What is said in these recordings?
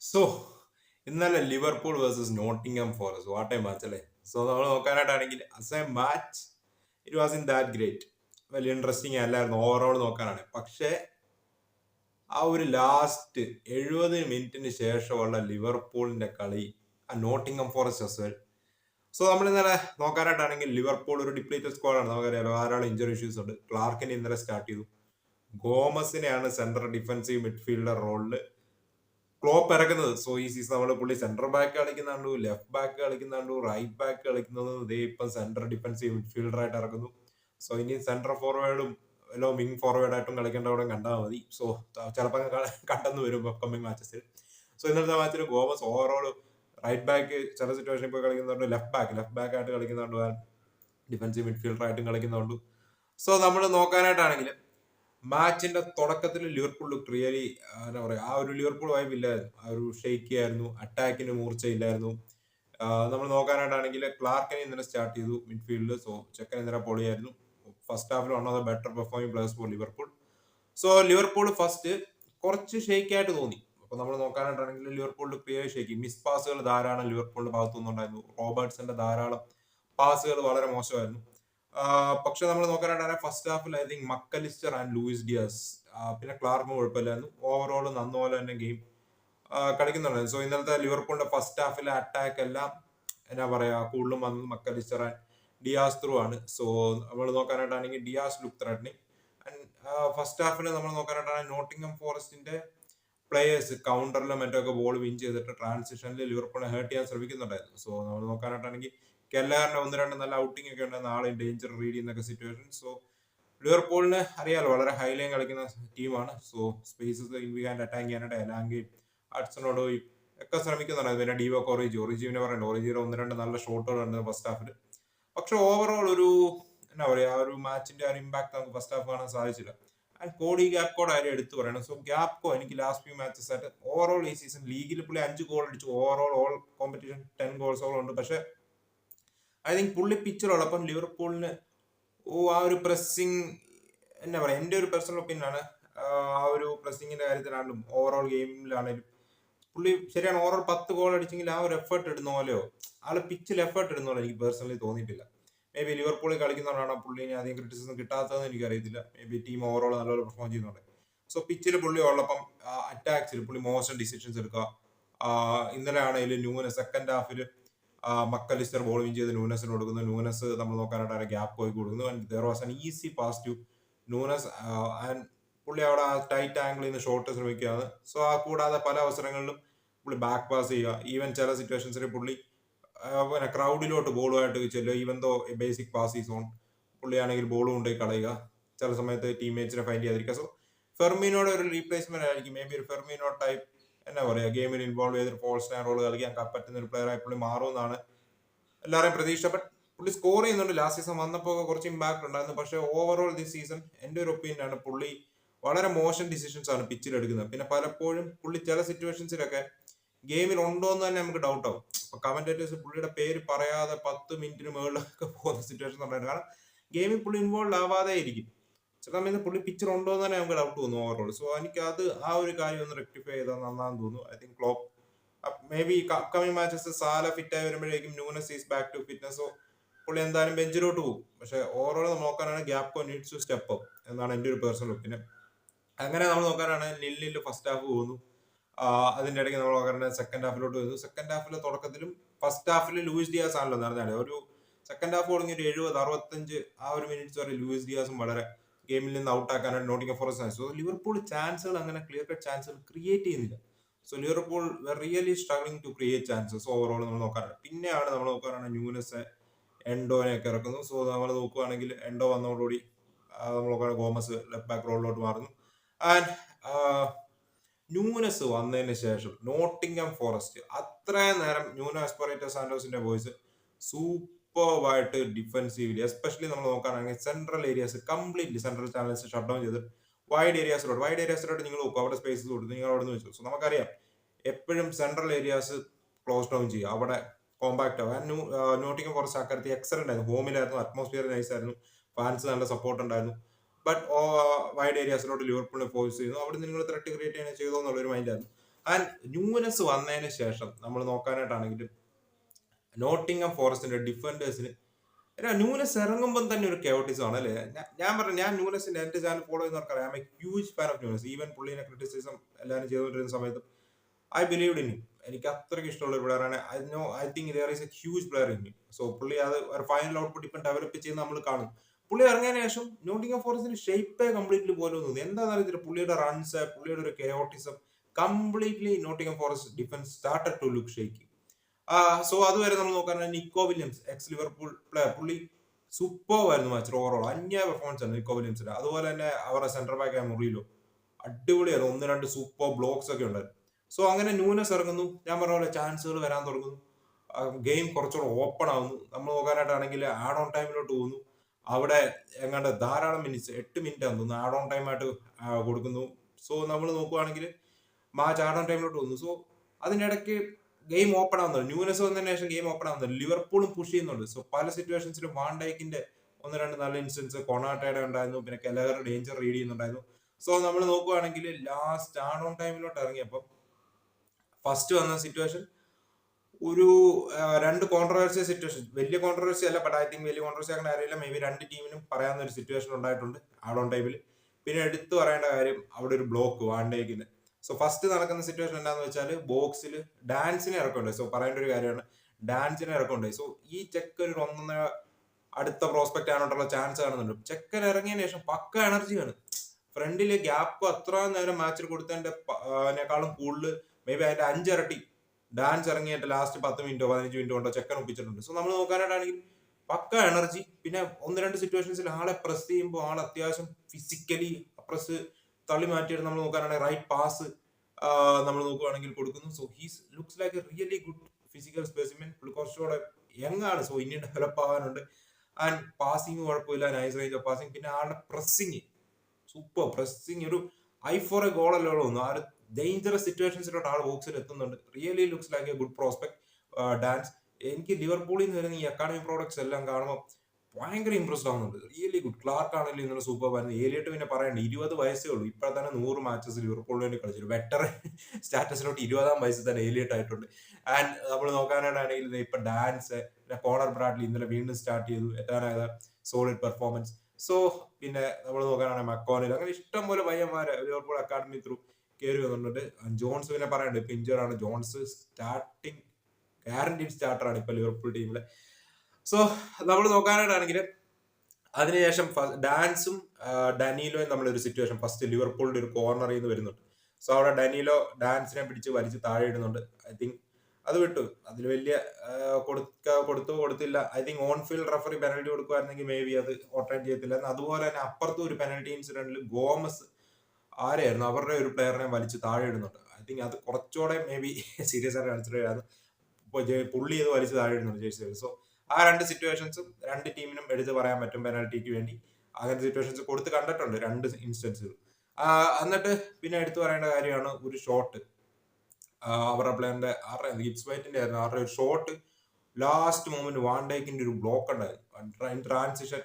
So ഇന്നലെ Liverpool versus Nottingham Forest what a match അല്ലേ? So നമ്മൾ നോക്കാനായിട്ടാണെങ്കിൽ as a match it was in that great വലിയ interesting അല്ലായിരുന്നു. Overall നോക്കാനാണ്. പക്ഷേ ആ ഒരു ലാസ്റ്റ് എഴുപത് മിനിറ്റിന് ശേഷമുള്ള ലിവർപൂളിന്റെ കളി ആ നോട്ടിംഗ്ഹാം ഫോറസ്റ്റ് അസ് സോ നമ്മൾ ഇന്നലെ നോക്കാനായിട്ടാണെങ്കിൽ ലിവർപൂൾ ഒരു ഡിപ്ലീറ്റഡ് സ്ക്വാഡാണ് നമുക്കറിയാലോ ധാരാളം ഇഞ്ചറി ഇഷ്യൂസ് ഉണ്ട്. ക്ലാർക്കിനെ ഇന്നലെ സ്റ്റാർട്ട് ചെയ്തു. ഗോമസിനെയാണ് സെൻട്രൽ ഡിഫൻസീവ് മിഡ്ഫീൽഡർ റോളിൽ ക്ലോപ്പ് ഇറക്കുന്നത്. സോ ഈ സീസൺ നമ്മൾ പുള്ളി സെന്റർ ബാക്ക് കളിക്കുന്നുണ്ടു ലെഫ്റ്റ് ബാക്ക് കളിക്കുന്നുണ്ടു റൈറ്റ് ബാക്ക് കളിക്കുന്നത്. ഇതേ ഇപ്പം സെന്റർ ഡിഫൻസീവ് മിഡ്ഫീൽഡർ ആയിട്ട് ഇറക്കുന്നു. സോ ഇനി സെന്റർ ഫോർവേഡും എല്ലോ വിങ് ഫോർവേഡ് ആയിട്ടും കളിക്കേണ്ടവിടെ കണ്ടാൽ മതി. സോ ചിലപ്പോൾ കണ്ടെന്ന് വരും അപ്കമിങ് മാച്ചസിൽ സോ ഇന്നത്തെ മാച്ചിൽ ഗോമസ് ഓവറോൾ റൈറ്റ് ബാക്ക് ചില സിറ്റുവേഷനിൽ പോയി കളിക്കുന്നുണ്ട് ലെഫ്റ്റ് ബാക്ക് ലെഫ്റ്റ് ബാക്ക് ആയിട്ട് കളിക്കുന്നുണ്ട് ഡിഫൻസീവ് മിഡ്ഫീൽഡർ ആയിട്ടും കളിക്കുന്നുണ്ട് സോ നമ്മൾ നോക്കാനായിട്ടാണെങ്കിൽ മാച്ചിന്റെ തുടക്കത്തിൽ ലിവർപൂൾ റിയലി എന്താ പറയാ ആ ഒരു ലിവർപൂൾ വൈബ് ഇല്ലായിരുന്നു. ആ ഒരു ഷെയ്ക്കി ആയിരുന്നു അറ്റാക്കിന് മൂർച്ച ഇല്ലായിരുന്നു നമ്മൾ നോക്കാനായിട്ടാണെങ്കിൽ ക്ലാർക്കിനെ ഇന്നലെ സ്റ്റാർട്ട് ചെയ്തു മിഡ്ഫീൽഡിൽ സോ ചെക്കൻ ഇന്നലെ പൊളിയായിരുന്നു. First Hafil one of the better performing players for Liverpool so Liverpool first കുറച്ച് ഷെയ്ക്ക് ആയിട്ട് തോന്നി. അപ്പൊ നമ്മൾ നോക്കാനായിട്ടാണെങ്കിൽ ലിവർപൂളിൽ ക്ലിയർ ഷെയ്ക്കി മിസ് പാസുകൾ ധാരാളം ലിവർപൂളിന്റെ ഭാഗത്തു നിന്നുണ്ടായിരുന്നു റോബർട്ട്സിന്റെ ധാരാളം പാസുകൾ വളരെ മോശമായിരുന്നു. പക്ഷെ നമ്മൾ നോക്കാനായിട്ട് first Hafil I think Mac Allister and Luis Diaz പിന്നെ ക്ലാർക്കും കുഴപ്പമില്ലായിരുന്നു. ഓവറോൾ നന്നപോലെ തന്നെ ഗെയിം കളിക്കുന്നുണ്ടായിരുന്നു. സോ ഇന്നലത്തെ ലിവർപൂളിന്റെ ഫസ്റ്റ് ഹാഫിലെ അറ്റാക്ക് എല്ലാം എന്നാ പറയാ കൂടുതലും വന്നത് Mac Allister and Diaz through ആണ്. സോ നമ്മൾ നോക്കാനായിട്ടാണെങ്കിൽ ഡിയാസ് ലുക്ക് ത്രെഡനിങ് ഫസ്റ്റ് ഹാഫിൽ നമ്മൾ നോക്കാനായിട്ടാണെങ്കിൽ നോട്ടിംഗം ഫോറസ്റ്റിന്റെ പ്ലേയേഴ്സ് കൗണ്ടറിലും മറ്റൊക്കെ ബോൾ വിൻ ചെയ്തിട്ട് ട്രാൻസിഷനിൽ ലിവർപൂളിനെ ഹേർട്ട് ചെയ്യാൻ ശ്രമിക്കുന്നുണ്ടായിരുന്നു. സോ നമ്മൾ നോക്കാനായിട്ടാണെങ്കിൽ കെല്ലാറിന്റെ ഒന്ന് രണ്ട് നല്ല ഔട്ടിംഗ് ഒക്കെ ഉണ്ട്. നാളെ ഡേഞ്ചർ റീഡ് ചെയ്യുന്നൊക്കെ സിറ്റുവേഷൻ സോ ലിവർപൂളിന് അറിയാലോ വളരെ ഹൈ ലൈൻ കളിക്കുന്ന ടീമാണ് so spaces in hand attack ചെയ്യാനായിട്ട് എലാങ്കയും അഡ്സണോടോയും ഒക്കെ ശ്രമിക്കുന്നുണ്ട്. പിന്നെ ഡിവോ കോറേജ് ഒറിജീവിനെ പറയണ്ട ഒറിജിയുടെ ഒന്ന് രണ്ട് നല്ല ഷോട്ടുകൾ ഉണ്ട് ഫസ്റ്റ് ഹാഫിൽ പക്ഷെ ഓവറോൾ ഒരു എന്നാ പറയുക ആ ഒരു മാച്ചിന്റെ ആ ഒരു ഇമ്പാക്ട് നമുക്ക് ഫസ്റ്റ് ഹാഫ് കാണാൻ സാധിച്ചില്ല. ആൻഡ് കോഡി ഗ്യാപ് കോഡ് ആരും എടുത്തു പറയണം? സോ ഗ്യാപ് കോ എനിക്ക് ലാസ്റ്റ് ഫ്യൂ മാച്ചസ് ആയിട്ട് ഓവറോൾ ഈ സീസൺ ലീഗിൽ പുള്ളി അഞ്ച് ഗോൾ അടിച്ചു. ഓവറോൾ ഓൾ കോമ്പറ്റീഷൻ ടെൻ ഗോൾസോളം ഉണ്ട്. പക്ഷെ ഐ തിങ്ക് പുള്ളി പിച്ചിലുള്ളപ്പം ലിവർപൂളിന് ഓ ആ ഒരു പ്രസ്സിങ് എന്നാ പറയാ എന്റെ ഒരു പേഴ്സണൽ ഒപ്പീനിയൻ ആണ്. ആ ഒരു പ്രസ്സിങ്ങിന്റെ കാര്യത്തിലാണെങ്കിലും ഓവറോൾ ഗെയിമിലാണെങ്കിലും പുള്ളി ശരിയാണ് ഓവറോൾ പത്ത് ഗോൾ അടിച്ചെങ്കിൽ ആ ഒരു എഫേർട്ട് ഇടുന്ന പോലെയോ? ആൾ പിച്ചിൽ എഫേർട്ട് ഇടുന്ന പോലെ എനിക്ക് പേഴ്സണലി തോന്നിയിട്ടില്ല. മേ ബി ലിവർപൂളിൽ കളിക്കുന്നവരാണ് പുള്ളിനെ അധികം ക്രിറ്റിസിസം കിട്ടാത്തതെന്ന് എനിക്ക് അറിയത്തില്ല മേ ബി ടീം ഓവറോൾ നല്ലപോലെ പെർഫോം ചെയ്യുന്നുണ്ട്. സോ പിച്ചിൽ പുള്ളി ഉള്ളപ്പം അറ്റാക്സിൽ പുള്ളി മോശം ഡിസിഷൻസ് എടുക്കുക. ഇന്നലെ ആണെങ്കിലും ന്യൂന സെക്കൻഡ് ഹാഫിൽ മക്കലിസ്റ്റർ വിൻ ചെയ്ത് നൂനസിന് കൊടുക്കുന്നു. നൂനസ് നമ്മൾ നോക്കാനായിട്ട് ഗ്യാപ്പ് പോയി കൊടുക്കുന്നു. And there was an easy pass to Nunez and പുള്ളി അവിടെ ആ ടൈറ്റ് ആംഗിളിൽ നിന്ന് ഷോട്ട് ശ്രമിക്കുകയാണ്. സോ ആ കൂടാതെ പല അവസരങ്ങളിലും പുള്ളി ബാക്ക് പാസ് ചെയ്യുക. ഈവൻ ചില സിറ്റുവേഷൻസിൽ പുള്ളി പിന്നെ ക്രൗഡിലോട്ട് ബോളുമായിട്ട് ചെല്ലുക. Even though basic pass is on പുള്ളിയാണെങ്കിൽ ball കൊണ്ടുപോയി കളയുക. ചില സമയത്ത് ടീംമേറ്റ്സിനെ ഫൈൻഡ് ചെയ്യാതിരിക്കുക. സോ ഫെർമിനോടെ ഒരു റീപ്ലേസ്മെന്റ് ആയിരിക്കും. മേ ബി ഒരു ഫെർമിനോ ടൈപ്പ് എന്നാ പറയാ ഗെയിമിൽ ഇൻവോൾവ് ചെയ്തിട്ട് ഫോൾസ് റോൾ കളിക്കാൻ പറ്റുന്ന ഒരു പ്ലെയർ ആയി പുള്ളി മാറുമെന്നാണ് എല്ലാവരെയും പ്രതീക്ഷ. ബട്ട് പുള്ളി സ്കോർ ചെയ്യുന്നുണ്ട്. ലാസ്റ്റ് സീസൺ വന്നപ്പോൾ കുറച്ച് ഇമ്പാക്ട് ഉണ്ടായിരുന്നു. പക്ഷേ ഓവറോൾ ദിസ് സീസൺ എന്റെ ഒരു ഒപ്പീനിയൻ ആണ് പുള്ളി വളരെ മോശം ഡിസിഷൻസ് ആണ് പിച്ചിൽ എടുക്കുന്നത്. പിന്നെ പലപ്പോഴും പുള്ളി ചില സിറ്റുവേഷൻസിലൊക്കെ ഗെയിമിൽ ഉണ്ടോ എന്ന് തന്നെ നമുക്ക് ഡൗട്ട് ആവും. അപ്പൊ കമന്റേറ്റേഴ്സ് പുള്ളിയുടെ പേര് പറയാതെ പത്ത് മിനിറ്റിന് മുകളിലൊക്കെ പോകുന്ന സിറ്റുവേഷൻ ഉണ്ടായിരുന്നു കാരണം ഗെയിമിൽ പുള്ളി ഇൻവോൾവ് ആവാതെ ഇരിക്കും. ചില സമയത്ത് പുള്ളി പിക്ചർ ഉണ്ടോ എന്ന് തന്നെ നമുക്ക് ഡൗട്ട് തോന്നും ഓവറോൾ സോ എനിക്ക് അത് ആ ഒരു കാര്യം ഒന്ന് റെക്ടിഫൈ ചെയ്താൽ നന്നാന്ന് തോന്നുന്നു. I think Klopp maybe upcoming matches Salah fit ആയി വരുമ്പോഴേക്കും Nunez is back to fitness പുള്ളി എന്തായാലും ബെഞ്ചിലോട്ട് പോകും. പക്ഷെ ഓവറോൾ നോക്കാനാണ് Gakpo needs to step up എന്നാണ് എന്റെ ഒരു പേഴ്സണൽ ഒപ്പീനിയൻ അങ്ങനെ നമ്മൾ നോക്കാനാണ് ലില്ലിൽ ഫസ്റ്റ് ഹാഫ് പോകുന്നു. അതിന്റെ ഇടയ്ക്ക് നമ്മൾ നോക്കാനാണ് സെക്കൻഡ് ഹാഫിലോട്ട് വരുന്നു. സെക്കൻഡ് ഹാഫിലെ തുടക്കത്തിലും ഫസ്റ്റ് ഹാഫിൽ ലൂയിസ് ഡിയാസ് ആണല്ലോ നടന്നത് ഒരു സെക്കൻഡ് ഹാഫ് തുടങ്ങി ഒരു എഴുപത് അറുപത്തഞ്ച് ആ ഒരു മിനിറ്റ്സ് വരെ ലൂയിസ് ഡിയാസും വളരെ ഗെയിമിൽ നിന്ന് ഔട്ട് ആക്കാനായിട്ട് നോട്ടിംഗ് ഫോറസ്റ്റ് സോ ലിവർപൂൾ ചാൻസുകൾ അങ്ങനെ ക്ലിയർ കട്ട് ചാൻസുകൾ ക്രിയേറ്റ് ചെയ്യുന്നില്ല. So Liverpool really struggling to create chances overall നമ്മൾ നോക്കാറുണ്ട്. പിന്നെയാണ് നമ്മൾ നോക്കാറാണ് ന്യൂനസ് എൻഡോനെ ഒക്കെ ഇറക്കുന്നു സോ നമ്മൾ നോക്കുകയാണെങ്കിൽ എൻഡോ വന്നതോടുകൂടി നമ്മൾ നോക്കാൻ ഗോമസ് ലെഫ്റ്റ് ബാക്ക് റോളിലോട്ട് മാറുന്നു. ആൻഡ് ന്യൂനസ് വന്നതിന് ശേഷം നോട്ടിംഗം ഫോറസ്റ്റ് അത്രയും നേരം ന്യൂനോ എസ്പൊറേറ്റർ സാന്റോസിന്റെ വോയിസ് സൂപ്പർവായിട്ട് ഡിഫെൻസീവ്ലി എസ്പെഷ്യലി നമ്മൾ നോക്കുകയാണെങ്കിൽ central areas completely central channels shut down ചെയ്ത് വൈഡ് ഏരിയാസിലോട്ട് വൈഡ് ഏരിയാസിലോട്ട് നിങ്ങൾ നോക്കും അവിടെ സ്പേസസ് കൊടുത്ത് നിങ്ങൾ അവിടെ നിന്ന് വെച്ചു. സോ നമുക്കറിയാം എപ്പോഴും സെൻട്രൽ ഏരിയാസ് ക്ലോസ് ഡൗൺ ചെയ്യുക. അവിടെ കോമ്പാക്ട് ആവുക. നോട്ടിംഗ് ഫോറസ്റ്റ് അക്കാര്യത്തിൽ എക്സലന്റ് ആയിരുന്നു. ഹോമിലായിരുന്നു അറ്റ്മോസ്ഫിയർ നൈസ് ആയിരുന്നു. ഫാൻസ് നല്ല സപ്പോർട്ട് ഉണ്ടായിരുന്നു. ബട്ട് വൈഡ് ഏരിയാസിലോട്ട് ലിവർപൂളിനെ ഫോഴ്സ് ചെയ്യുന്നു. അവിടെ നിങ്ങൾ ത്രെട്ട് ക്രിയേറ്റ് ചെയ്യാൻ ചെയ്തോ എന്നുള്ളൊരു മൈൻഡായിരുന്നു ആൻഡ് ന്യൂനസ് വന്നതിന് ശേഷം നമ്മൾ നോക്കാനായിട്ടാണെങ്കിലും നോട്ടിംഗം ഫോറസ്റ്റിന്റെ ഡിഫൻഡേഴ്സിന്. ന്യൂനസ് ഇറങ്ങുമ്പോൾ തന്നെ ഒരു കെയോട്ടിസം ആണ് അല്ലേ? ഞാൻ പറഞ്ഞു ഞാൻ ന്യൂനസിന്റെ എന്റെ ചാനൽ ഫോളോ ചെയ്യുന്നവർക്ക് അറിയാം I huge fan of Nunez. Even പുള്ളിനെ ക്രിറ്റിസിസം എല്ലാവരും ചെയ്തുകൊണ്ടിരുന്ന സമയത്ത് ഐ ബിലീവ് ഇൻ എനിക്ക് അത്രയ്ക്ക് ഇഷ്ടമുള്ള ഒരു പ്ലെയറാണ് I know I think there is a huge player in so പുള്ളി അത് ഒരു ഫൈനൽ ഔട്ട്പുട്ട് ഇപ്പം ഡെവലപ്പ് ചെയ്ത് നമ്മൾ കാണും. പുള്ളി ഇറങ്ങിയതിനു ശേഷം നോട്ടിംഗ് ഫോറസ്റ്റിന്റെ ഷേപ്പേ കംപ്ലീറ്റ്ലി പോലെ തോന്നുന്നു. എന്താണെന്ന് അറിയത്തില്ല. പുള്ളിയുടെ റൺസ് പുള്ളിയുടെ ഒരു chaotism completely Nottingham Forest defence started to look shaky so അതുവരെ നമ്മൾ നോക്കുകയാണെങ്കിൽ Nico Williams ex Liverpool player പുള്ളി സൂപ്പർ ആയിരുന്നു മാച്ച് ഓവറോൾ അന്യായ പെർഫോമൻസ് ആണ് നിക്കോ വില്യംസിന്റെ അതുപോലെ തന്നെ അവരുടെ സെന്റർ ബാക്ക് ആയ മുറിയിലോ അടിപൊളിയായിരുന്നു. ഒന്ന് രണ്ട് സൂപ്പർ ബ്ലോക്സ് ഒക്കെ ഉണ്ടായിരുന്നു. സോ അങ്ങനെ ന്യൂനസ് ഇറങ്ങുന്നു. ഞാൻ പറഞ്ഞ പോലെ ചാൻസുകൾ വരാൻ തുടങ്ങുന്നു. ഗെയിം കുറച്ചുകൂടെ ഓപ്പൺ ആവുന്നു. നമ്മൾ നോക്കാനായിട്ടാണെങ്കിൽ ആഡ് ഓൺ ടൈമിലോട്ട് പോകുന്നു. അവിടെ എങ്ങാണ്ട് ധാരാളം മിനിറ്റ്സ് എട്ട് മിനിറ്റ് ആണെന്ന് തോന്നുന്നു. ആഡ് ഓൺ ടൈം ആയിട്ട് കൊടുക്കുന്നു. സോ നമ്മൾ നോക്കുവാണെങ്കിൽ മാച്ച് ആഡ് ഓൺ ടൈമിലോട്ട് പോകുന്നു. സോ അതിന്റെ ഇടയ്ക്ക് ഗെയിം ഓപ്പൺ ആവുന്നുണ്ട്. ന്യൂനസ് വന്നതിന് ശേഷം ഗെയിം ഓപ്പൺ ആവുന്നുണ്ട്. ലിവർപൂളും പുഷ് ചെയ്യുന്നുണ്ട്. സോ പല സിറ്റുവേഷൻസിലും വാണ്ടൈക്കിന്റെ ഒന്ന് രണ്ട് നല്ല ഇൻസ്റ്റൻസ് കൊണാട്ടയുടെ ഉണ്ടായിരുന്നു. പിന്നെ കെലഹർ ഡേഞ്ചർ റീഡ് ചെയ്യുന്നുണ്ടായിരുന്നു. സോ നമ്മൾ നോക്കുകയാണെങ്കിൽ ലാസ്റ്റ് ആൺ ഓൺ ടൈമിലോട്ട് ഇറങ്ങിയപ്പോൾ ഫസ്റ്റ് വന്ന സിറ്റുവേഷൻ ഒരു രണ്ട് കോൺട്രവേഴ്സി സിറ്റുവേഷൻ വലിയ കോൺട്രവേഴ്സി അല്ല ബട്ട് ഐ തിങ്ക് വലിയ കോൺട്രവേഴ്സി അങ്ങനെ അറിയില്ല മേ ബി രണ്ട് ടീമിനും പറയാവുന്ന ഒരു സിറ്റുവേഷൻ ഉണ്ടായിട്ടുണ്ട്. ആഡ് ഓൺ ടൈമിൽ പിന്നെ എടുത്തു പറയേണ്ട കാര്യം അവിടെ ഒരു ബ്ലോക്ക് വാണ്ടേക്കിന് സോ ഫസ്റ്റ് നടക്കുന്ന സിറ്റുവേഷൻ എന്താണെന്ന് വെച്ചാൽ ബോക്സിൽ ഡാൻസിനെ ഇറക്കമുണ്ടായി സോ പറയേണ്ട ഒരു കാര്യമാണ്. ഡാൻസിനെ ഇറക്കമുണ്ടായി സോ ഈ ചെക്ക് ഒരു ഒന്നൊന്നര അടുത്ത പ്രോസ്പെക്ട് ആണോട്ടുള്ള ചാൻസ് കാണുന്നുണ്ട്. ചെക്കൻ ഇറങ്ങിയതിന് ശേഷം പക്ക എനർജിയാണ് ഫ്രണ്ടിൽ ഗ്യാപ്പ് അത്ര നേരം മാച്ചിൽ കൊടുത്തതിനെക്കാളും കൂടുതൽ മേ ബി അതിന്റെ അഞ്ചിരട്ടി ഡാൻസ് ഇറങ്ങിയിട്ട് ലാസ്റ്റ് പത്ത് മിനിറ്റോ പതിനഞ്ച് മിനിറ്റോ കൊണ്ടോ ചെക്കൻ ഒപ്പിച്ചിട്ടുണ്ട്. സോ നമ്മൾ നോക്കാനായിട്ടാണെങ്കിൽ പക്ക എനർജി പിന്നെ ഒന്ന് രണ്ട് സിറ്റുവേഷൻസിൽ ആളെ പ്രസ് ചെയ്യുമ്പോൾ ആൾ അത്യാവശ്യം ഫിസിക്കലി പ്രസ് തള്ളി മാറ്റിയിട്ട് നമ്മൾ നോക്കാനാണെങ്കിൽ റൈറ്റ് പാസ് നമ്മൾ നോക്കുകയാണെങ്കിൽ കൊടുക്കുന്നു. So he's looks like a really good physical specimen കുറച്ചുകൂടെ യങ് ആണ്. സോ ഇനി ഡെവലപ്പ് ആവാനുണ്ട്. ആൻഡ് പാസിങ് കുഴപ്പമില്ല. നൈസ് റേഞ്ച് ഓഫ് പാസിങ് പിന്നെ ആളുടെ പ്രസ്സിങ് സൂപ്പർ പ്രസ്സിങ് ഒരു ഐ ഫോർ എ ഗോൾ അല്ലേ ഉള്ളൂ ആ ഒരു ഡേഞ്ചറസ് സിറ്റുവേഷൻസിലോട്ട് ആൾ ബോക്സിൽ എത്തുന്നുണ്ട്. Really looks like a good prospect Danns എനിക്ക് ലിവർപൂളിൽ നിന്ന് വരുന്ന ഈ അക്കാഡമി പ്രോഡക്ട്സ് എല്ലാം കാണുമ്പോൾ ഭയങ്കര ഇംപ്രസ്ഡ് ആവുന്നുണ്ട്. റിയലി ഗുഡ് ക്ലാർക്ക് ആണെങ്കിലും ഇന്നലെ സൂപ്പർ ആയിരുന്നു. ഏലിയിട്ട് പിന്നെ പറയണ്ട ഇരുപത് വയസ്സേ ഉള്ളൂ. ഇപ്പൊ തന്നെ നൂറ് മാച്ചസ് ലിവർപൂളിന് വേണ്ടി കളിച്ചു വെറ്റർ സ്റ്റാറ്റസിലോട്ട് ഇരുപതാം വയസ്സിൽ തന്നെ ഏലിയട്ട് ആയിട്ടുണ്ട്. ആൻഡ് നമ്മൾ നോക്കാനായിട്ടാണെങ്കിൽ ഇപ്പൊ ഡാൻസ് പിന്നെ കോണർ ബ്രാഡ്ലി ഇന്നലെ വീണ്ടും സ്റ്റാർട്ട് ചെയ്തു. എത്താനായത് സോളിഡ് പെർഫോമൻസ് സോ പിന്നെ നമ്മൾ നോക്കാനാണെങ്കിൽ മക്കോണിൽ അങ്ങനെ ഇഷ്ടം പോലെ പയ്യന്മാരെ ലിവർപൂൾ അക്കാഡമി ത്രൂ കയറി വന്നിട്ടുണ്ട്. ജോൺസ് പിന്നെ പറയണ്ട ഇപ്പൊ ഇഞ്ചുറാണ് ജോൺസ് സ്റ്റാർട്ടിങ് ഗ്യാരണ്ടീഡ് സ്റ്റാർട്ടറാണ് ഇപ്പൊ ലിവർപൂൾ ടീമിലെ സോ നമ്മൾ നോക്കാനായിട്ടാണെങ്കിൽ അതിനുശേഷം ഡാൻസും ഡാനിയിലോയും നമ്മളൊരു സിറ്റുവേഷൻ ഫസ്റ്റ് ലിവർപൂളിന്റെ ഒരു കോർണറിൽ നിന്ന് വരുന്നുണ്ട്. സോ അവിടെ ഡാനിയിലോ ഡാൻസിനെ പിടിച്ച് വലിച്ച് താഴെ ഇടുന്നുണ്ട്. ഐ തിങ്ക് അത് വിട്ടു. അതിൽ വലിയ കൊടുക്ക കൊടുത്തു കൊടുത്തില്ല. I think on field referee penalty കൊടുക്കുമായിരുന്നെങ്കിൽ may be അത് ഓട്ടൈൻ ചെയ്യത്തില്ല അതുപോലെ തന്നെ അപ്പുറത്തും ഒരു പെനൽറ്റി ഇൻസിഡന്റിൽ ഗോമസ് ആരെയായിരുന്നു? അവരുടെ ഒരു പ്ലെയറിനെ വലിച്ച് താഴെ ഇടുന്നുണ്ട്. ഐ തിങ്ക് അത് കുറച്ചുകൂടെ മേ ബി സീരിയസ് ആയിട്ട് ചെയ്യാതെ പുള്ളി ഇത് വലിച്ച് താഴെ ഇടുന്നുണ്ട് ജേഴ്സി സോ ആ രണ്ട് സിറ്റുവേഷൻസും രണ്ട് ടീമിനും എടുത്ത് പറയാൻ പറ്റും പെനാൽറ്റിക്ക് വേണ്ടി. അങ്ങനത്തെ സിറ്റുവേഷൻസ് കൊടുത്ത് കണ്ടിട്ടുണ്ട് രണ്ട് ഇൻസ്റ്റൻസുകൾ എന്നിട്ട് പിന്നെ എടുത്തു പറയേണ്ട കാര്യമാണ് ഒരു ഷോട്ട് അവരുടെ പ്ലെയറിന്റെ ആരുടെ ഗിബ്സ് വൈറ്റിന്റെ ആയിരുന്നു. അവരുടെ ഒരു ഷോട്ട് ലാസ്റ്റ് മൂമെന്റ് വാണ്ടേക്കിന്റെ ഒരു ബ്ലോക്ക് ഉണ്ടായിരുന്നു. ട്രാൻസിഷൻ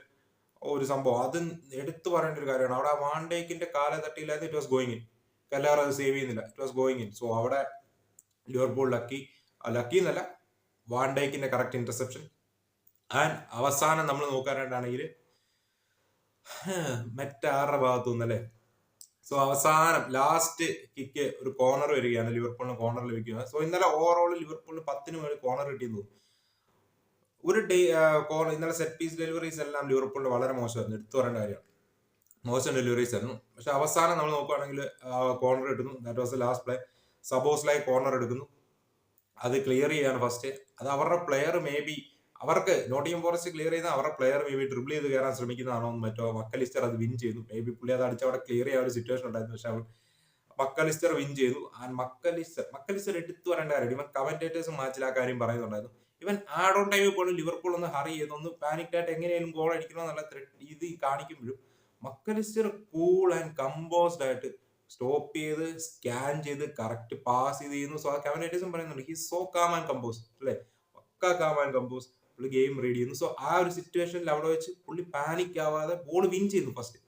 ഒരു സംഭവം. അത് എടുത്തു പറയേണ്ട ഒരു കാര്യമാണ്. അവിടെ വാണ്ടേക്കിന്റെ കാല തട്ടിയില്ലായിരുന്നു it was going in Kelleher അത് സേവ് ചെയ്യുന്നില്ല. It was going in so അവിടെ ലിവർപൂൾ ലക്കി ലക്കി എന്നല്ല. വാണ്ടേക്കിന്റെ കറക്റ്റ് ഇന്റർസെപ്ഷൻ ആൻഡ് അവസാനം നമ്മൾ നോക്കാനായിട്ടാണെങ്കിൽ മറ്റാരുടെ ഭാഗത്തു നിന്നല്ലേ? സോ അവസാനം ലാസ്റ്റ് കിക്ക് ഒരു കോർണർ വരികയാണ് ലിവർപൂളിന് കോർണർ ലഭിക്കുക. സോ ഇന്നലെ ഓവറോൾ ലിവർപൂളിന് പത്തിന് മേളിൽ കോർണർ കിട്ടിയെന്ന് ഒരു ഡേ കോർണർ ഇന്നലെ സെറ്റ് പീസ് ഡെലിവറീസ് എല്ലാം ലിവർപൂളിന് വളരെ മോശമായിരുന്നു. എടുത്തു പറയേണ്ട കാര്യമാണ്. മോശം ഡെലിവറീസ് ആയിരുന്നു. പക്ഷെ അവസാനം നമ്മൾ നോക്കുകയാണെങ്കിൽ കോർണർ കിട്ടുന്നു. That was last play Szoboszlai corner എടുക്കുന്നു. അത് ക്ലിയർ ചെയ്യാണ് ഫസ്റ്റ് അത് അവരുടെ പ്ലെയർ മേ ബി അവർക്ക് നോട്ടിയം ഫോറസ്റ്റ് ക്ലിയർ ചെയ്ത അവരുടെ പ്ലെയർ മേ ബി ഡ്രിബിൾ ചെയ്ത് കയറാൻ ശ്രമിക്കുന്നതാണോ മറ്റോ മക്കലിസ്റ്റർ അത് വിൻ ചെയ്തു മേ ബി പുള്ളി അത് അടിച്ച് അവിടെ ക്ലിയർ ചെയ്യാൻ ഒരു സിറ്റുവേഷൻ ഉണ്ടായിരുന്നു. പക്ഷെ അവൻ മക്കലിസ്റ്റർ വിൻ ചെയ്തു. ആൻഡ് മക്കലിസ്റ്റർ മക്കലിസ്റ്റർ എടുത്തു വരേണ്ട കാര്യം ഇവൻ കമന്റേറ്റേഴ്സ് മാച്ചിൽ ആ കാര്യം പറയുന്നുണ്ടായിരുന്നു. ഇവൻ ആഡ് ഓൺ ടൈമിൽ പോലും ലിവർപൂൾ ഒന്ന് ഹറി ചെയ്ത്. ഒന്ന് പാനിക് ആയിട്ട് എങ്ങനെയും ഗോൾ അടിക്കണം എന്നുള്ള threat ഇത് കാണിക്കുമ്പോഴും Mac Allister cool and composed ആയിട്ട് സ്റ്റോപ്പ് ചെയ്ത് സ്കാൻ ചെയ്ത് കറക്റ്റ് പാസ് ചെയ്ത് ചെയ്യുന്നു. സോ കമന്റേറ്റേഴ്സും പറയുന്നുണ്ട് he so calm and compose അല്ലേ? പക്ക കാം ആൻഡ് കമ്പോസ് പുള്ളി ഗെയിം റീഡ് ചെയ്യുന്നു. സോ ആ ഒരു സിറ്റുവേഷനിൽ അവിടെ വെച്ച് പുള്ളി പാനിക് ആവാതെ ബോൾ വിൻ ചെയ്യുന്നു ഫസ്റ്റ്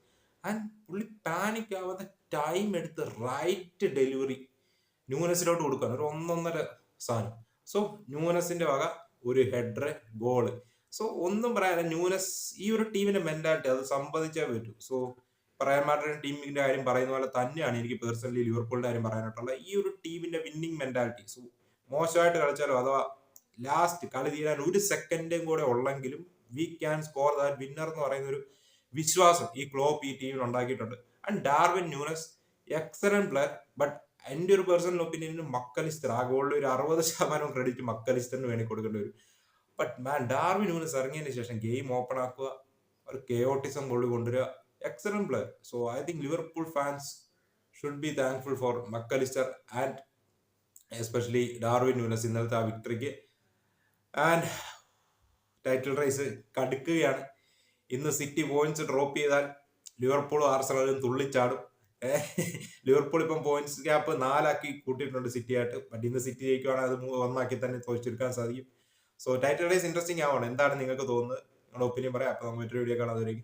ആൻഡ് പുള്ളി പാനിക് ആവാതെ ടൈം എടുത്ത് റൈറ്റ് ഡെലിവറി ന്യൂനസിലോട്ട് കൊടുക്കാൻ ഒരു ഒന്നൊന്നര സാധനം സോ ന്യൂനസിന്റെ വക ഒരു ഹെഡർ ഗോൾ സോ ഒന്നും പറയാനില്ല ന്യൂനസ് ഈ ഒരു ടീമിന്റെ മെന്റാലിറ്റി അത് സമ്മതിച്ചേ പറ്റൂ. സോ പ്രയർ മാഡ്രിഡ് ടീമിന്റെ കാര്യം പറയുന്ന പോലെ തന്നെയാണ് എനിക്ക് പേഴ്സണലി ലിവർപൂളിന്റെ കാര്യം പറയാനായിട്ടുള്ള ഈ ഒരു ടീമിന്റെ വിന്നിങ് മെന്റാലിറ്റി സോ മോശമായിട്ട് കളിച്ചാലോ? അഥവാ ലാസ്റ്റ് കളി തീരാൻ ഒരു സെക്കൻഡും കൂടെ ഉള്ളെങ്കിലും we can score that winner എന്ന് പറയുന്ന ഒരു വിശ്വാസം ഈ ക്ലോപ്പ് ഈ ടീമിൽ ഉണ്ടാക്കിയിട്ടുണ്ട്. And Darwin Nunez excellent player but എന്റെ ഒരു പേഴ്സണൽ ഒപ്പീനിയനിൽ മക്കലിസ്റ്റർ ആ ഗോളിൽ ഒരു അറുപത് ശതമാനം ക്രെഡിറ്റ് മക്കലിസ്റ്ററിന് വേണ്ടി കൊടുക്കേണ്ടി വരും. ബട്ട് മാൻ ഡാർവിൻ ന്യൂനസ് ഇറങ്ങിയതിന് ശേഷം ഗെയിം ഓപ്പൺ ആക്കുക ഒരു കെയോട്ടിസം ഗോൾ കൊണ്ടുവരിക excellent player so I think Liverpool fans should be thankful for Mac Allister and especially Darwin Nunez ഇന്നലത്തെ ആ വിക്ടറിക്ക് ആൻഡ് ടൈറ്റിൽ റേസ് കടുക്കുകയാണ്. ഇന്ന് സിറ്റി പോയിന്റ്സ് ഡ്രോപ്പ് ചെയ്താൽ ലിവർപൂളും ആർസണലും തുള്ളിച്ചാടും. ലിവർപൂൾ ഇപ്പം പോയിന്റ്സ് ഗ്യാപ്പ് നാലാക്കി കൂട്ടിയിട്ടുണ്ട് സിറ്റി ആയിട്ട്. ബട്ട് ഇന്ന് സിറ്റി ജയിക്കുവാണെങ്കിൽ അത് ഒന്നാക്കി തന്നെ തോച്ചെടുക്കാൻ സാധിക്കും. സോ ടൈറ്റിൽ റേസ് ഇൻട്രസ്റ്റിംഗ് ആവണം. എന്താണ് നിങ്ങൾക്ക് തോന്നുന്നത്? നിങ്ങളുടെ ഒപ്പീനിയൻ പറയാം. അപ്പോൾ നമുക്ക് മറ്റൊരു വീഡിയോ കാണാം.